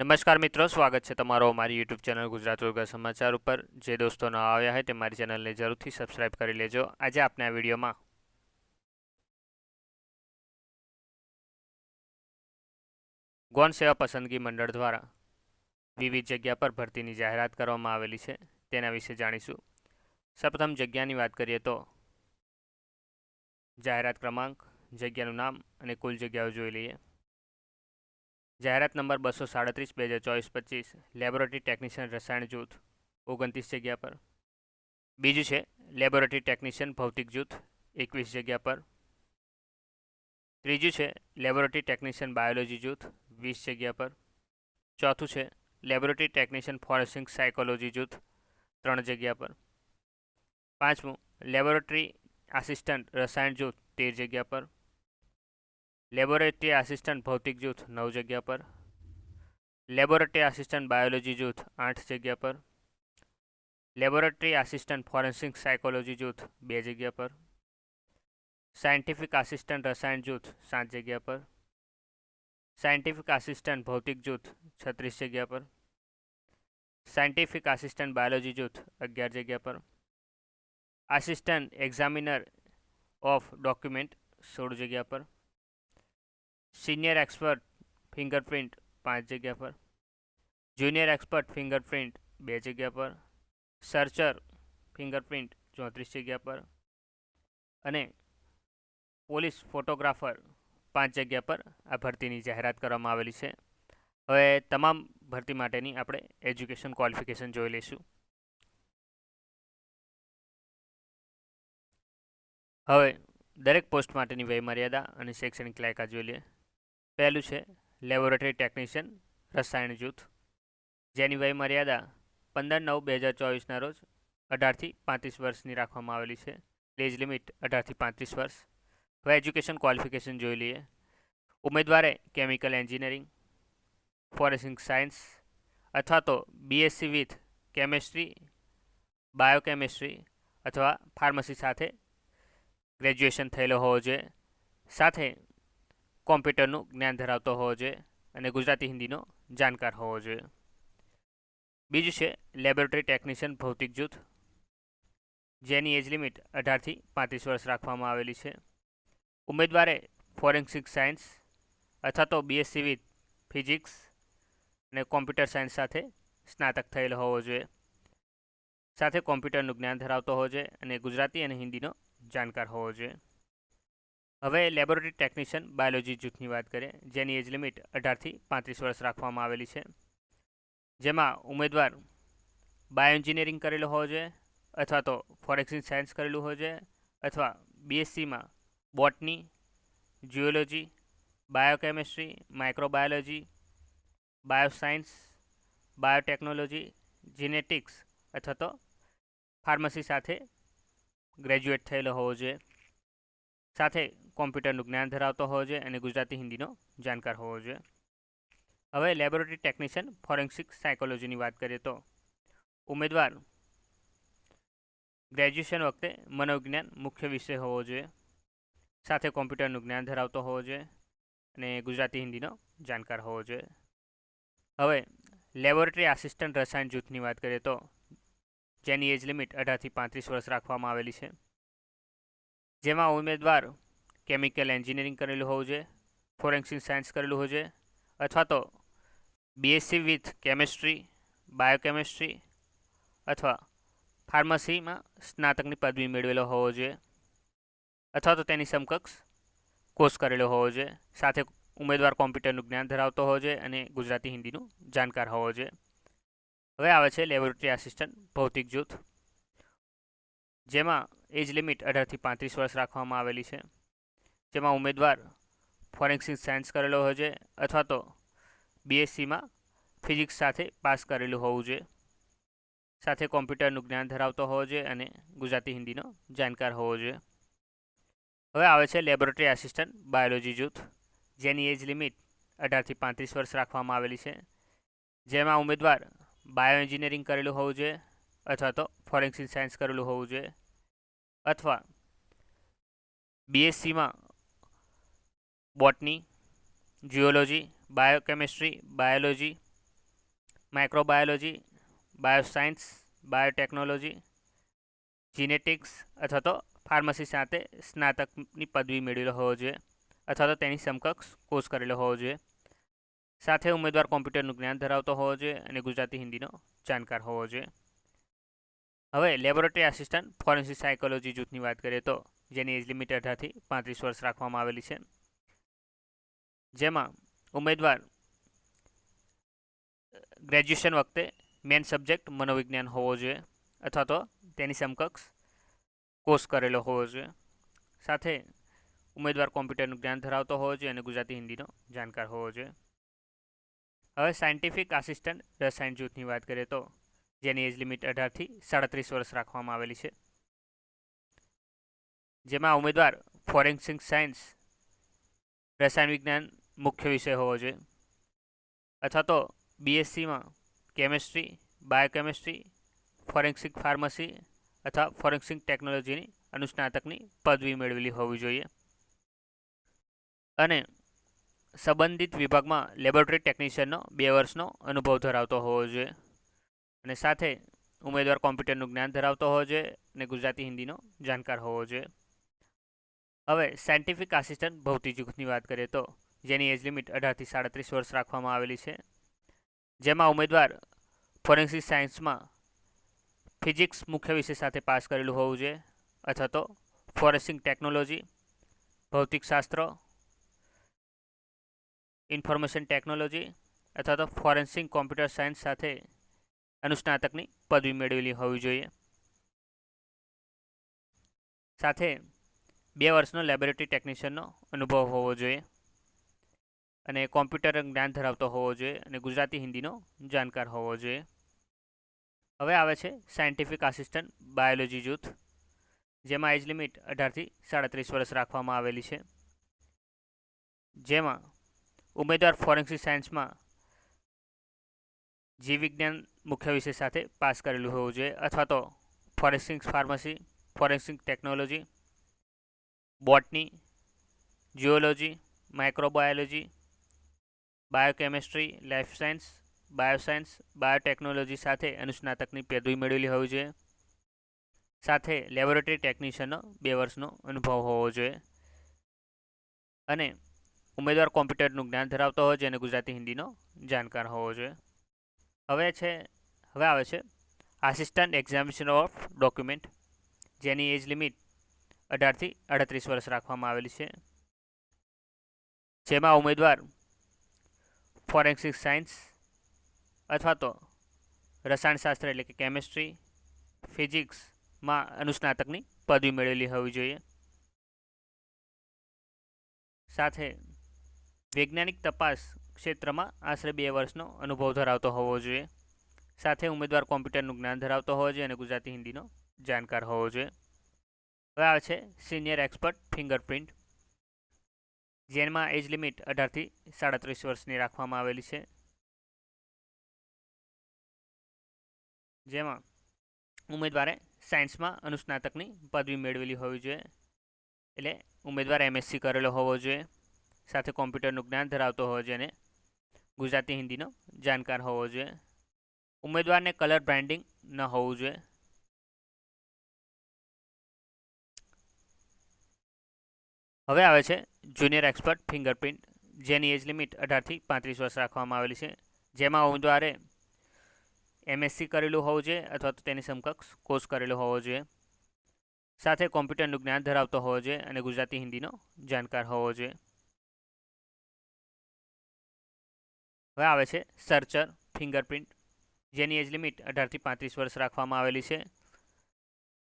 નમસ્કાર મિત્રો, સ્વાગત છે તમારો મારી યુટ્યુબ ચેનલ ગુજરાત રોગા સમાચાર ઉપર. જે દોસ્તો ન આવ્યા હોય તે મારી ચેનલને જરૂરથી સબસ્ક્રાઇબ કરી લેજો. આજે આપણે આ વિડીયોમાં ગૌણ સેવા પસંદગી મંડળ દ્વારા વિવિધ જગ્યા પર ભરતીની જાહેરાત કરવામાં આવેલી છે. તેના વિશે જાણીશું. સૌપ્રથમ જગ્યાની વાત કરીએ તો જાહેરાત ક્રમાંક, જગ્યાનું નામ અને કુલ જગ્યાઓ જોઈ લઈએ. જાહેરાત નંબર બસો સાડત્રીસ, બે હજાર ચોવીસ, પચીસ, લેબોરેટરી ટેકનિશિયન રસાયણ જૂથ, ઓગણત્રીસ જગ્યા પર. બીજું છે, લેબોરેટરી ટેકનિશિયન ભૌતિક જૂથ, એકવીસ જગ્યા પર. ત્રીજું છે, લેબોરેટરી ટેકનિશિયન બાયોલોજી જૂથ, વીસ જગ્યા પર. ચોથું છે, લેબોરેટરી ટેકનિશિયન ફોરેન્સિક સાયકોલોજી જૂથ, ત્રણ જગ્યા પર. પાંચમું, લેબોરેટરી આસિસ્ટન્ટ રસાયણ જૂથ, તેર જગ્યા પર. લેબોરેટરી આસિસ્ટન્ટ ભૌતિક જૂથ નવ જગ્યા પર. લેબોરેટરી આસિસ્ટન્ટ બાયોલોજી જૂથ આઠ જગ્યા પર. લેબોરેટરી આસિસ્ટન્ટ ફોરેન્સિક સાયકોલોજી જૂથ બે જગ્યા પર. સાયન્ટિફિક આસિસ્ટન્ટ રસાયણ જૂથ સાત જગ્યા પર. સાયન્ટિફિક આસિસ્ટન્ટ ભૌતિક જૂથ છત્રીસ જગ્યા પર. સાયન્ટિફિક આસિસ્ટન્ટ બાયોલોજી જૂથ અગિયાર જગ્યા પર. આસિસ્ટન્ટ એક્ઝામિનર ઓફ ડોક્યુમેન્ટ સોળ જગ્યા પર. સિનિયર એક્સપર્ટ ફિંગરપ્રિન્ટ પાંચ જગ્યા પર જુનિયર એક્સપર્ટ ફિંગરપ્રિન્ટ બે જગ્યા પર સર્ચર ફિંગરપ્રિન્ટ ચોત્રીસ જગ્યા પર અને પોલીસ ફોટોગ્રાફર પાંચ જગ્યા પર આ ભરતીની જાહેરાત કરવામાં આવેલી છે. હવે તમામ ભરતી માટેની આપણે એજ્યુકેશન ક્વોલિફિકેશન જોઈ લઈશું. હવે દરેક પોસ્ટ માટેની વયમર્યાદા અને શૈક્ષણિક લાયકાત જોઈ લઈએ. પહેલું છે, લેબોરેટરી ટેકનિશિયન, રસાયણ જૂથ. જેની વયમર્યાદા પંદર નવ બે હજાર ચોવીસના રોજ અઢારથી પાંત્રીસ વર્ષની રાખવામાં આવેલી છે. એજ લિમિટ અઢારથી પાંત્રીસ વર્ષ. હવે એજ્યુકેશન ક્વોલિફિકેશન જોઈ લઈએ. ઉમેદવારે કેમિકલ એન્જિનિયરિંગ, ફોરેન્સિક સાયન્સ અથવા તો બીએસસી વિથ કેમેસ્ટ્રી, બાયોકેમિસ્ટ્રી અથવા ફાર્મસી સાથે ગ્રેજ્યુએશન થયેલો હોવો જોઈએ. સાથે કોમ્પ્યુટરનું જ્ઞાન ધરાવતો હોવો જોઈએ અને ગુજરાતી હિન્દીનો જાણકાર હોવો જોઈએ. બીજું છે, લેબોરેટરી ટેકનિશિયન ભૌતિક જૂથ, જેની એજ લિમિટ અઢારથી પાંત્રીસ વર્ષ રાખવામાં આવેલી છે. ઉમેદવારે ફોરેન્સિક સાયન્સ અથવા તો બીએસસી વિથ ફિઝિક્સ અને કોમ્પ્યુટર સાયન્સ સાથે સ્નાતક થયેલો હોવો જોઈએ. સાથે કોમ્પ્યુટરનું જ્ઞાન ધરાવતો હોવો જોઈએ અને ગુજરાતી અને હિન્દીનો જાણકાર હોવો જોઈએ. હવે લેબોરેટરી ટેકનિશિયન બાયોલોજી જૂથની વાત કરીએ, જેની એજ લિમિટ અઢારથી પાંત્રીસ વર્ષ રાખવામાં આવેલી છે. જેમાં ઉમેદવાર બાયો એન્જિનિયરિંગ કરેલું હોવો જોઈએ, અથવા તો ફોરેક્સિન સાયન્સ કરેલું હોવું જોઈએ, અથવા બીએસસીમાં botany, geology, biochemistry, microbiology, bioscience, biotechnology, genetics, અથવા તો ફાર્મસી સાથે ગ્રેજ્યુએટ થયેલો હોવો જોઈએ. સાથે કોમ્પ્યુટરનું જ્ઞાન ધરાવતો હોવો જોઈએ અને ગુજરાતી હિન્દીનો જાણકાર હોવો જોઈએ. હવે લેબોરેટરી ટેકનિશિયન ફોરેન્સિક સાયકોલોજીની વાત કરીએ તો ઉમેદવાર ગ્રેજ્યુએશન વખતે મનોવિજ્ઞાન મુખ્ય વિષય હોવો જોઈએ. સાથે કોમ્પ્યુટરનું જ્ઞાન ધરાવતો હોવો જોઈએ અને ગુજરાતી હિન્દીનો જાણકાર હોવો જોઈએ. હવે લેબોરેટરી આસિસ્ટન્ટ રસાયણ જૂથની વાત કરીએ તો જેની એજ લિમિટ અઢારથી પાંત્રીસ વર્ષ રાખવામાં આવેલી છે. જેમાં ઉમેદવાર કેમિકલ એન્જિનિયરિંગ કરેલું હોવું જોઈએ, ફોરેન્સિક સાયન્સ કરેલું હોવું જોઈએ, અથવા તો બીએસસી વિથ કેમેસ્ટ્રી, બાયોકેમિસ્ટ્રી અથવા ફાર્મસીમાં સ્નાતકની પદવી મેળવેલો હોવો જોઈએ, અથવા તો તેની સમકક્ષ કોર્સ કરેલો હોવો જોઈએ. સાથે ઉમેદવાર કોમ્પ્યુટરનું જ્ઞાન ધરાવતો હોવો જોઈએ અને ગુજરાતી હિન્દીનું જાણકાર હોવો જોઈએ. હવે આવે છે લેબોરેટરી આસિસ્ટન્ટ ભૌતિક જૂથ, જેમાં એજ લિમિટ અઢારથી પાંત્રીસ વર્ષ રાખવામાં આવેલી છે. જેમાં ઉમેદવાર ફોરેન્સિક સાયન્સ કરેલો હોય છે અથવા તો બીએસસીમાં ફિઝિક્સ સાથે પાસ કરેલું હોવું જોઈએ. સાથે કોમ્પ્યુટરનું જ્ઞાન ધરાવતો હોવો જોઈએ અને ગુજરાતી હિન્દીનો જાણકાર હોવો જોઈએ. હવે આવે છે લેબોરેટરી આસિસ્ટન્ટ બાયોલોજી જૂથ, જેની એજ લિમિટ અઢારથી પાંત્રીસ વર્ષ રાખવામાં આવેલી છે. જેમાં ઉમેદવાર બાયો એન્જિનિયરિંગ કરેલું હોવું જોઈએ અથવા તો ફોરેન્સિક સાયન્સ કરેલું હોવું જોઈએ. અથવા બીએસસીમાં botany, geology, biochemistry, biology, microbiology, bioscience, biotechnology, genetics અથવા તો ફાર્મસી સાથે સ્નાતકની પદવી મેળવેલો હોવો જોઈએ અથવા તો તેની સમકક્ષ કોર્સ કરેલો હોવો જોઈએ. સાથે ઉમેદવાર કોમ્પ્યુટરનું જ્ઞાન ધરાવતો હોવો જોઈએ અને ગુજરાતી હિન્દીનો જાણકાર હોવો જોઈએ. હવે લેબોરેટરી આસિસ્ટન્ટ ફોરેન્સિક સાયકોલોજી જૂથની વાત કરીએ તો, જેની એજ લિમિટ અઢારથી પાંત્રીસ વર્ષ રાખવામાં આવેલી છે. જેમાં ઉમેદવાર, ગ્રેજ્યુએશન વખતે મેન સબ્જેક્ટ મનોવિજ્ઞાન હોવો જોઈએ, અથવા તો તેની સમકક્ષ કોર્સ કરેલો હોવો જોઈએ. સાથે ઉમેદવાર કોમ્પ્યુટરનું જ્ઞાન ધરાવતો હોવો જોઈએ અને ગુજરાતી હિન્દીનો જાણકાર હોવો જોઈએ. હવે સાયન્ટિફિક આસિસ્ટન્ટ રસાયણ જૂથની વાત કરીએ તો જેની એજ લિમિટ અઢારથી સાડત્રીસ વર્ષ રાખવામાં આવેલી છે. જેમાં ઉમેદવાર ફોરેન્સિક સાયન્સ, રસાયણ વિજ્ઞાન મુખ્ય વિષય હોવો જોઈએ. અથવા તો બીએસસીમાં કેમેસ્ટ્રી, બાયોકેમિસ્ટ્રી, ફોરેન્સિક ફાર્મસી અથવા ફોરેન્સિક ટેકનોલોજીની અનુસ્નાતકની પદવી મેળવેલી હોવી જોઈએ. અને સંબંધિત વિભાગમાં લેબોરેટરી ટેકનિશિયનનો બે વર્ષનો અનુભવ ધરાવતો હોવો જોઈએ. અને સાથે ઉમેદવાર કોમ્પ્યુટરનું જ્ઞાન ધરાવતો હોવો જોઈએ અને ગુજરાતી હિન્દીનો જાણકાર હોવો જોઈએ. હવે સાયન્ટિફિક આસિસ્ટન્ટ ભૌતિક જૂથની વાત કરીએ તો જેની એજ લિમિટ અઢારથી સાડત્રીસ વર્ષ રાખવામાં આવેલી છે. જેમાં ઉમેદવાર ફોરેન્સિક સાયન્સમાં ફિઝિક્સ મુખ્ય વિષય સાથે પાસ કરેલું હોવું જોઈએ અથવા તો ફોરેન્સિક ટેકનોલોજી ભૌતિકશાસ્ત્ર ઇન્ફોર્મેશન ટેકનોલોજી અથવા તો ફોરેન્સિક કોમ્પ્યુટર સાયન્સ સાથે અનુસ્નાતકની પદવી મેળવેલી હોવી જોઈએ. સાથે બે વર્ષનો લેબોરેટરી ટેકનિશિયનનો અનુભવ હોવો જોઈએ અને કોમ્પ્યુટર જ્ઞાન ધરાવતો હોવો જોઈએ અને ગુજરાતી હિન્દીનો જાણકાર હોવો જોઈએ. હવે આવે છે સાયન્ટિફિક આસિસ્ટન્ટ બાયોલોજી જૂથ, જેમાં એજ લિમિટ અઢારથી સાડત્રીસ વર્ષ રાખવામાં આવેલી છે. જેમાં ઉમેદવાર ફોરેન્સિક સાયન્સમાં જીવ વિજ્ઞાન મુખ્ય વિષય સાથે પાસ કરેલું હોવું જોઈએ અથવા તો forensic pharmacy forensic technology botany geology microbiology biochemistry life science bioscience biotechnology સાથે અનુસ્નાતકની પદવી મેળવેલી હોવી જોઈએ. સાથે લેબોરેટરી ટેકનિશિયનનો બે વર્ષનો અનુભવ હોવો જોઈએ. અને ઉમેદવાર કોમ્પ્યુટરનું જ્ઞાન ધરાવતો હોય છે અને ગુજરાતી હિન્દીનો જાણકાર હોવો જોઈએ. હવે છે હવે આવે છે. આસિસ્ટન્ટ એક્ઝામિનેશન ઓફ ડોક્યુમેન્ટ જેની એજ લિમિટ અઢારથી અડત્રીસ વર્ષ રાખવામાં આવેલી છે. જેમાં ઉમેદવાર ફોરેન્સિક સાયન્સ અથવા તો રસાયણશાસ્ત્ર એટલે કે કેમિસ્ટ્રી ફિઝિક્સમાં અનુસ્નાતકની પદવી મેળવેલી હોવી જોઈએ. સાથે વૈજ્ઞાનિક તપાસ ક્ષેત્રમાં આશરે બે વર્ષનો અનુભવ ધરાવતો હોવો જોઈએ. સાથે ઉમેદવાર કોમ્પ્યુટરનું જ્ઞાન ધરાવતો હોવો જોઈએ અને ગુજરાતી હિન્દીનો જાણકાર હોવો જોઈએ. હવે આવે છે સિનિયર એક્સપર્ટ ફિંગરપ્રિન્ટ, જેમાં એજ લિમિટ અઢારથી સાડત્રીસ વર્ષની રાખવામાં આવેલી છે. જેમાં ઉમેદવારે સાયન્સમાં અનુસ્નાતકની પદવી મેળવેલી હોવી જોઈએ, એટલે ઉમેદવાર એમએસસી કરેલો હોવો જોઈએ, સાથે કોમ્પ્યુટરનું જ્ઞાન ધરાવતો હોવો જોઈએ અને ગુજરાતી હિન્દીનો જાણકાર હોવો જોઈએ. ઉમેદવારને કલર બ્રાન્ડિંગ ન હોવું જોઈએ. હવે આવે છે જુનિયર એક્સપર્ટ ફિંગરપ્રિન્ટ જેની એજ લિમિટ અઢારથી પાંત્રીસ વર્ષ રાખવામાં આવેલી છે. જેમાં ઉમેદવારે એમએસસી કરેલું હોવું જોઈએ અથવા તો તેની સમકક્ષ કોર્સ કરેલો હોવો જોઈએ. સાથે કોમ્પ્યુટરનું જ્ઞાન ધરાવતો હોવો જોઈએ અને ગુજરાતી હિન્દીનો જાણકાર હોવો જોઈએ. હવે આવે છે સર્ચર ફિંગરપ્રિન્ટ જેની એજ લિમિટ અઢારથી પાંત્રીસ વર્ષ રાખવામાં આવેલી છે.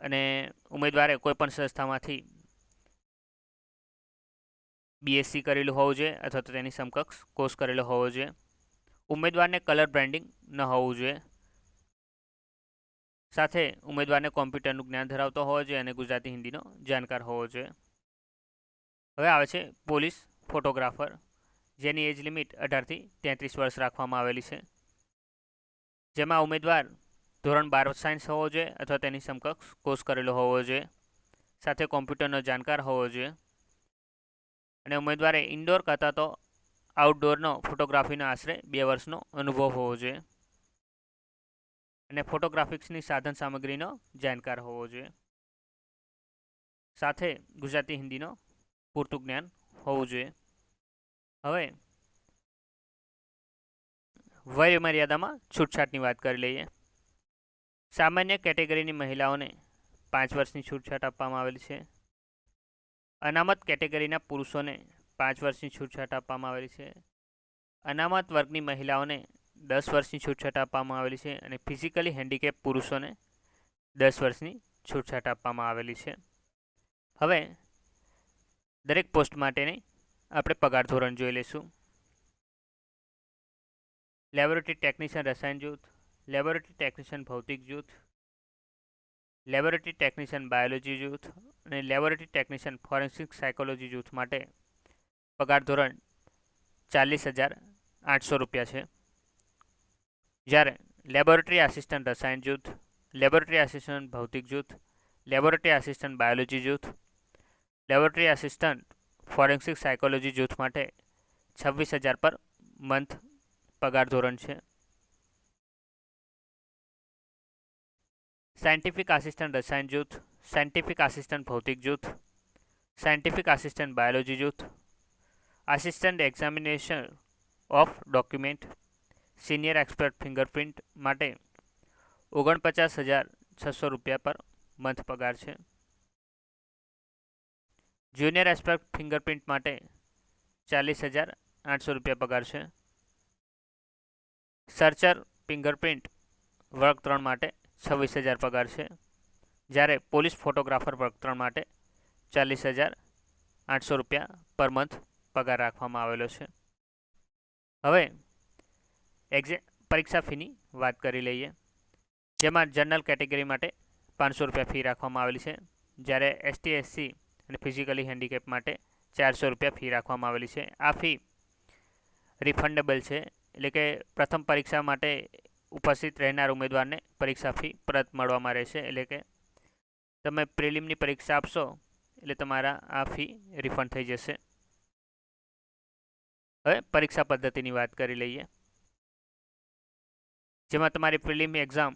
અને ઉમેદવારે કોઈપણ સંસ્થામાંથી બીએસસી કરેલું હોવું જોઈએ અથવા તો તેની સમકક્ષ કોર્સ કરેલો હોવો જોઈએ. ઉમેદવારને કલર બ્રાન્ડિંગ ન હોવું જોઈએ. સાથે ઉમેદવારને કોમ્પ્યુટરનું જ્ઞાન ધરાવતો હોવો જોઈએ અને ગુજરાતી હિન્દીનો જાણકાર હોવો જોઈએ. હવે આવે છે પોલીસ ફોટોગ્રાફર, જેની એજ લિમિટ અઢારથી તેત્રીસ વર્ષ રાખવામાં આવેલી છે. જેમાં ઉમેદવાર ધોરણ બાર સાયન્સ હોવો જોઈએ અથવા તેની સમકક્ષ કોર્સ કરેલો હોવો જોઈએ, સાથે કોમ્પ્યુટરનો જાણકાર હોવો જોઈએ. અને ઉમેદવારે ઇન્ડોર કરતાં તો આઉટડોરનો ફોટોગ્રાફીનો આશરે બે વર્ષનો અનુભવ હોવો જોઈએ. અને ફોટોગ્રાફિક્સની સાધન સામગ્રીનો જાણકાર હોવો જોઈએ. સાથે ગુજરાતી હિન્દીનો પૂરતું જ્ઞાન હોવું જોઈએ. હવે વય મર્યાદામાં છૂટછાટની વાત કરી લઈએ. સામાન્ય કેટેગરીની મહિલાઓને પાંચ વર્ષની છૂટછાટ આપવામાં આવેલી છે. અનામત કેટેગરીના પુરુષોને પાંચ વર્ષની છૂટછાટ આપવામાં આવેલી છે. અનામત વર્ગની મહિલાઓને દસ વર્ષની છૂટછાટ આપવામાં આવેલી છે અને ફિઝિકલી હેન્ડીકેપ પુરુષોને દસ વર્ષની છૂટછાટ આપવામાં આવેલી છે. હવે દરેક પોસ્ટ માટેની આપણે પગાર ધોરણ જોઈ લઈશું. લેબોરેટરી ટેકનિશિયન રસાયણ જૂથ, લેબોરેટરી ટેકનિશિયન ભૌતિક જૂથ, લેબોરેટરી ટેકનિશિયન બાયોલોજી જૂથ અને લેબોરેટરી ટેકનિશિયન ફોરેન્સિક સાયકોલોજી જૂથ માટે પગાર ધોરણ ચાલીસ હજાર આઠસો રૂપિયા છે. જ્યારે લેબોરેટરી આસિસ્ટન્ટ રસાયણ જૂથ, લેબોરેટરી આસિસ્ટન્ટ ભૌતિક જૂથ, લેબોરેટરી આસિસ્ટન્ટ બાયોલોજી જૂથ, લેબોરેટરી આસિસ્ટન્ટ ફોરેન્સિક સાયકોલોજી જૂથ માટે છવ્વીસ હજાર પર મંથ પગાર ધોરણ છે સાયન્ટિફિક આસિસ્ટન્ટ રસાયણ જૂથ સાયન્ટિફિક આસિસ્ટન્ટ ભૌતિક જૂથ સાયન્ટિફિક આસિસ્ટન્ટ બાયોલોજી જૂથ assistant examination of document senior expert fingerprint માટે ઓગણપચાસ હજાર છસો રૂપિયા પર મંથ પગાર છે. જુનિયર એક્સપર્ટ ફિંગરપ્રિન્ટ માટે ચાલીસ હજાર આઠસો રૂપિયા પગાર છે. સર્ચર ફિંગરપ્રિન્ટ વર્ગ ત્રણ માટે છવ્વીસ હજાર પગાર છે. જ્યારે પોલીસ ફોટોગ્રાફર વર્ગ ત્રણ માટે ચાલીસ હજાર આઠસો રૂપિયા પર મંથ પગાર રાખવામાં આવેલો છે. હવે એક્ઝે પરીક્ષા ફીની વાત કરી લઈએ. જેમાં જનરલ કેટેગરી માટે પાંચસો રૂપિયા ફી રાખવામાં આવેલી છે. જ્યારે એસટી એસસી અને ફિઝિકલી હેન્ડીકેપ માટે ચારસો રૂપિયા ફી રાખવામાં આવેલી છે. આ ફી રિફંડેબલ છે. એટલે કે પ્રથમ પરીક્ષા માટે ઉપસ્થિત રહેનાર ઉમેદવારને પરીક્ષા ફી પરત મળવામાં રહેશે. એટલે કે તમે પ્રિલિમની પરીક્ષા આપશો, એટલે તમારા આ ફી રિફંડ થઈ જશે. હવે પરીક્ષા પદ્ધતિની વાત કરી લઈએ. જેમાં તમારી પ્રિલિમ એક્ઝામ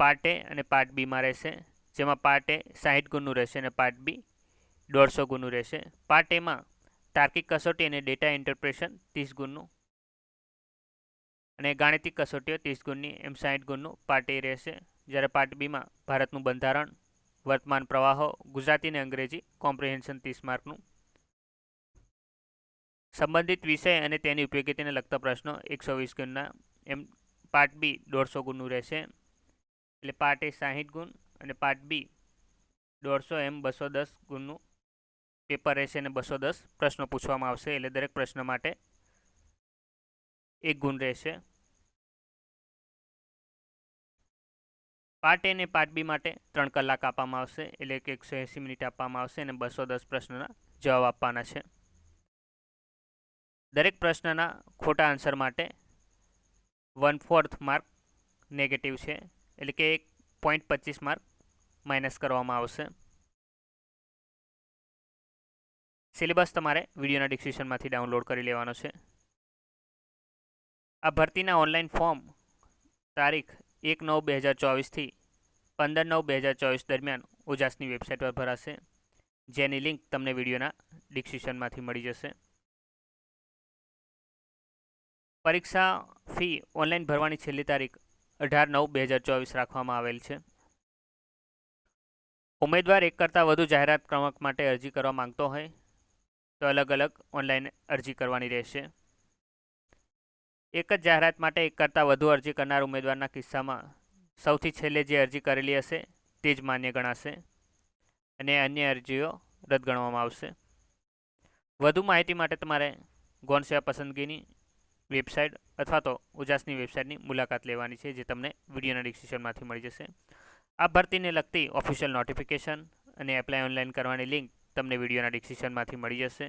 પાર્ટ એ અને પાર્ટ બીમાં રહેશે. જેમાં પાર્ટ એ સાહીઠ ગુણનું રહેશે અને પાર્ટ બી દોઢસો ગુણનું રહેશે. પાર્ટ એમાં તાર્કિક કસોટી અને ડેટા ઇન્ટરપ્રેશન ત્રીસ ગુણનું અને ગાણિતિક કસોટીઓ ત્રીસ ગુણની, એમ સાઠ ગુણનું પાર્ટ એ રહેશે. જ્યારે પાર્ટ બીમાં ભારતનું બંધારણ, વર્તમાન પ્રવાહો, ગુજરાતી અને અંગ્રેજી, કોમ્પ્રિહેન્શન ત્રીસ માર્કનું. સંબંધિત વિષય અને તેની ઉપયોગીતાને લગતા પ્રશ્નો એકસો વીસ ગુણના, એમ પાર્ટ બી દોઢસો ગુણનું રહેશે. એટલે પાર્ટ એ સાહીઠ ગુણ અને પાર્ટ બી દોઢસો એમ બસો દસ ગુણનું પેપર રહેશે અને બસો દસ પ્રશ્નો પૂછવામાં આવશે. એટલે દરેક પ્રશ્ન માટે એક ગુણ રહેશે. પાર્ટ એ અને પાર્ટ બી માટે ત્રણ કલાક આપવામાં આવશે. એટલે કે એકસો એંસી મિનિટ આપવામાં આવશે અને બસો દસ પ્રશ્નના જવાબ આપવાના છે. દરેક પ્રશ્નના ખોટા આન્સર માટે વન ફોર્થ માર્ક નેગેટિવ છે. એટલે કે એક પોઈન્ટ પચીસ માર્ક માઇનસ કરવામાં આવશે. સિલેબસ તમારે વિડીયોના ડિસ્ક્રિપ્શનમાંથી ડાઉનલોડ કરી લેવાનો છે. આ ભરતીના ઓનલાઈન ફોર્મ તારીખ એક નવ બે હજાર ચોવીસથી પંદર નવ બે હજાર ચોવીસ દરમિયાન ઓજાસની વેબસાઇટ પર ભરાશે. જેની લિંક તમને વિડીયોના ડિસ્ક્રિપ્શનમાંથી મળી જશે. પરીક્ષા ફી ઓનલાઈન ભરવાની છેલ્લી તારીખ અઢાર નવ બે હજાર ચોવીસ રાખવામાં આવેલ છે. ઉમેદવાર એક કરતાં વધુ જાહેરાત ક્રમાંક માટે અરજી કરવા માંગતો હોય તો અલગ અલગ ઓનલાઈન અરજી કરવાની રહેશે. એક જ જાહેરાત માટે એક કરતાં વધુ અરજી કરનાર ઉમેદવારના કિસ્સામાં સૌથી છેલ્લે જે અરજી કરેલી હશે તે જ માન્ય ગણાશે અને અન્ય અરજીઓ રદ ગણવામાં આવશે. વધુ માહિતી માટે તમારે ગૌણ સેવા પસંદગીની વેબસાઇટ અથવા તો ઉજાસની વેબસાઇટની મુલાકાત લેવાની છે જે તમને વિડીયોના ડિસ્ક્રિપ્શનમાંથી મળી જશે. આ ભરતીને લગતી ઓફિશિયલ નોટિફિકેશન અને એપ્લાય ઓનલાઈન કરવાની લિંક તમને વિડીયોના ડિસ્ક્રિપ્શનમાંથી મળી જશે.